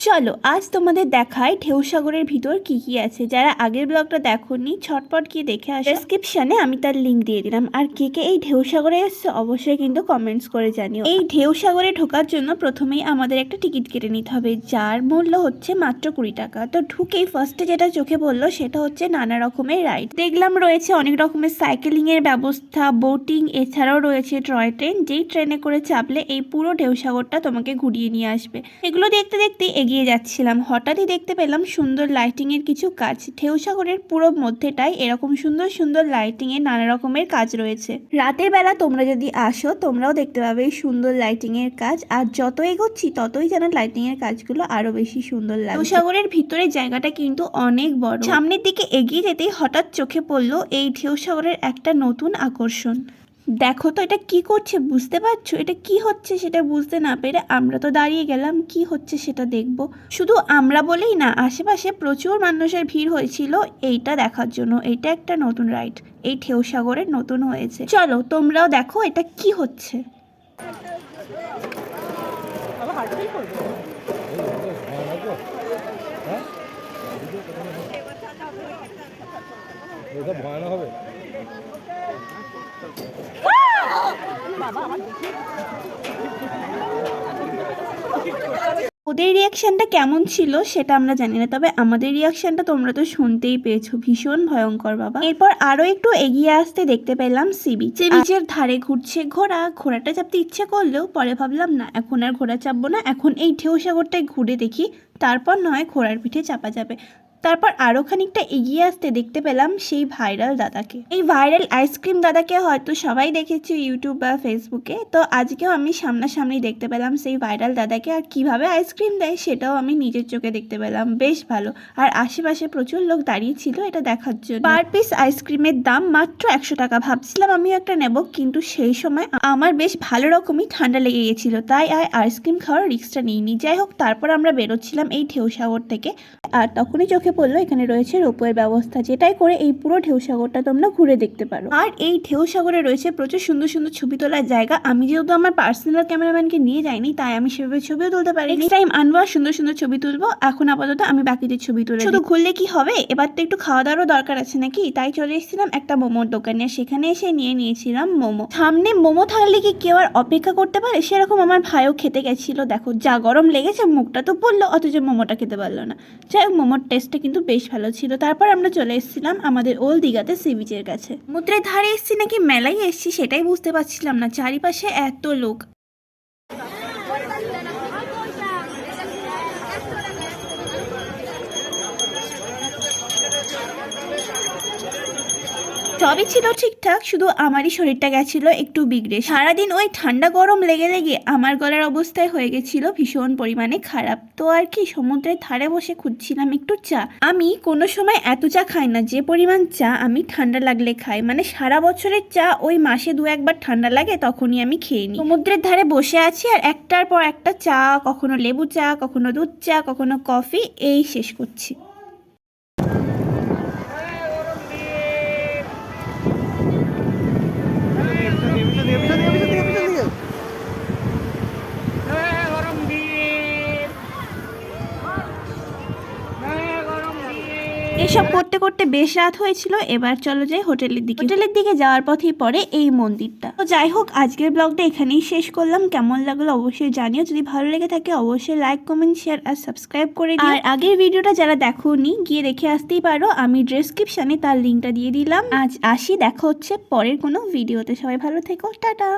চলো, আজ তোমাদের দেখায় ঢেউসাগরের ভিতর কি কি আছে। যারা আগের ব্লগটা দেখোনি, ছটপট গিয়ে দেখে আসো। ডেসক্রিপশনে আমি তার লিঙ্ক দিয়ে দিলাম। আর কে কে এই ঢেউসাগরে এসছে, অবশ্যই কিন্তু কমেন্টস করে জানিও। এই ঢেউ সাগরে ঢোকার জন্য প্রথমেই আমাদের একটা টিকিট কেটে নিতে হবে, যার মূল্য হচ্ছে মাত্র কুড়ি টাকা। তো ঢুকেই ফার্স্টে যেটা চোখে পড়ল, সেটা হচ্ছে নানা রকমের রাইড দেখলাম রয়েছে অনেক রকমের সাইকেলিং এর ব্যবস্থা বোটিং এছাড়াও রয়েছে টয় ট্রেন যেই ট্রেনে করে চাপলে এই পুরো ঢেউসাগরটা তোমাকে ঘুরিয়ে নিয়ে আসবে। এগুলো দেখতে দেখতে এগিয়ে যাচ্ছিলাম। হঠাৎই দেখতে পেলাম সুন্দর লাইটিং এর কিছু কাজ। ঢেউসাগরের পুরো মধ্যেটাই এরকম সুন্দর সুন্দর লাইটিং এর নানা রকমের কাজ রয়েছে। রাতের বেলা তোমরা যদি আসো, তোমরাও দেখতে পাবে এই সুন্দর লাইটিং এর কাজ। আর যত এগোচ্ছি, ততই যেন লাইটিং এর কাজগুলো আরও বেশি সুন্দর লাগে ঢেউসাগরের ভিতরে জায়গাটা কিন্তু অনেক বড়। সামনের দিকে এগিয়ে যেতেই হঠাৎ চোখে পড়ল এই ঢেউসাগরের একটা নতুন আকর্ষণ। দেখো তো এটা কি করছে, বুঝতে পারছ? এটা কি হচ্ছে সেটা বুঝতে না পেরে আমরা তো দাঁড়িয়ে গেলাম, কি হচ্ছে সেটা দেখব। শুধু আমরা বলেই না, আশেপাশে প্রচুর মানুষের ভিড় হয়েছিল, এইটা দেখার জন্য। এটা একটা নতুন রাইড, এই ঢেউসাগরের নতুন হয়েছে। চলো, তোমরাও দেখো এটা কি হচ্ছে। ভয়ানক হবে। ওদের রিয়াকশনটা কেমন ছিল সেটা আমরা জানি না তবে আমাদের রিয়াকশনটা তোমরা তো শুনতেই পেয়েছ। ভীষণ ভয়ঙ্কর বাবা। এরপর আরও একটু এগিয়ে আসতে দেখতে পেলাম সি বিচ সি বিচের ধারে ঘুরছে ঘোড়া ঘোড়াটা চাপতে ইচ্ছে করলেও পরে ভাবলাম না এখন আর ঘোড়া চাপবো না এখন এই ঢেউ সাগরটায় ঘুরে দেখি তারপর নয় ঘোড়ার পিঠে চাপা যাবে। তারপর আরও খানিকটা এগিয়ে আসতে দেখতে পেলাম সেই ভাইরাল দাদাকে। এই ভাইরাল আইসক্রিম দাদাকে হয়তো সবাই দেখেছে ইউটিউব বা ফেসবুকে। তো আজকেও আমি সামনাসামনি দেখতে পেলাম সেই ভাইরাল দাদাকে আর কীভাবে আইসক্রিম দেয় সেটাও আমি নিজের চোখে দেখতে পেলাম। বেশ ভালো। আর আশেপাশে প্রচুর লোক দাঁড়িয়ে ছিল এটা দেখার জন্য। পার পিস আইসক্রিমের দাম মাত্র একশো টাকা ভাবছিলাম আমি একটা নেব, কিন্তু সেই সময় আমার বেশ ভালো রকমই ঠান্ডা লেগে গেছিল তাই আর আইসক্রিম খাওয়ার রিস্কটা নিইনি। যাই হোক, তারপর আমরা বেরোচ্ছিলাম এই ঢেউসাগর থেকে। আর তখনই চোখে পড়ল এখানে রয়েছে রোপওয়ের ব্যবস্থা যেটাই করে এই পুরো ঢেউসাগরটা তোমরা ঘুরে দেখতে পারো। আর এই ঢেউসাগরে রয়েছে প্রচুর সুন্দর সুন্দর ছবি তোলার জায়গা। আমি যেহেতু আমার পার্সোনাল ক্যামেরাম্যানকে নিয়ে যাইনি তাই আমি সেভাবে ছবিও তুলতে পারি নেক্সট টাইম আনব সুন্দর সুন্দর ছবি তুলবো। এখন আপাতত আমি বাকিদের ছবি তুলে শুধু ঘুরলে কি হবে? এবার তো একটু খাওয়া দাওয়ারও দরকার আছে নাকি? তাই চলে এসেছিলাম একটা মোমোর দোকানে সেখানে এসে নিয়ে নিয়েছিলাম মোমো। সামনে মোমো থাকলে কি কেউ আর অপেক্ষা করতে পারে? সেরকম আমার ভাইও খেতে গেছিল। দেখো যা গরম লেগেছে মুখটা তো পড়ল অথচ মোমোটা খেতে পারল না। যাই হোক মোমোর টেস্টটা কিন্তু বেশ ভালো ছিল। তারপর আমরা চলে এসেছিলাম আমাদের ওল দিঘাতে সি বিচের কাছে। সমুদ্রের ধারে এসছি নাকি মেলায় এসছি সেটাই বুঝতে পারছিলাম না। চারিপাশে এত লোক। সবই ছিল ঠিকঠাক, শুধু আমারই শরীরটা গেছিল একটু বিগড়ে। সারাদিন ওই ঠান্ডা গরম লেগে লেগে আমার গলার অবস্থায় হয়ে গেছিল ভীষণ পরিমাণে খারাপ। তো আর কি, সমুদ্রের ধারে বসে খুঁজছিলাম একটু চা। আমি কোনো সময় এত চা খাই না, যে পরিমাণ চা আমি ঠান্ডা লাগলে খাই। মানে সারা বছরের চা ওই মাসে দু একবার ঠান্ডা লাগে তখনই আমি খেয়ে নিই। সমুদ্রের ধারে বসে আছি আর একটার পর একটা চা, কখনো লেবু চা, কখনো দুধ চা, কখনো কফি, এই শেষ করছি। এসব করতে করতে বেশ রাত হয়েছিল। এবার চলো যাই হোটেলের দিকে। হোটেলের দিকে যাওয়ার পথেই পড়ে এই মন্দিরটা। তো যাই হোক, আজকের ব্লগটা এখানেই শেষ করলাম। কেমন লাগল অবশ্যই জানিও। যদি ভালো লেগে থাকে অবশ্যই লাইক কমেন্ট শেয়ার আর সাবস্ক্রাইব করে আর আগের ভিডিওটা যারা দেখোনি, গিয়ে দেখে আসতেই পারো। আমি ডেসক্রিপশনে তার লিঙ্কটা দিয়ে দিলাম। আজ আসি, দেখা হচ্ছে পরের কোনো ভিডিওতে। সবাই ভালো থেকো। টাটা!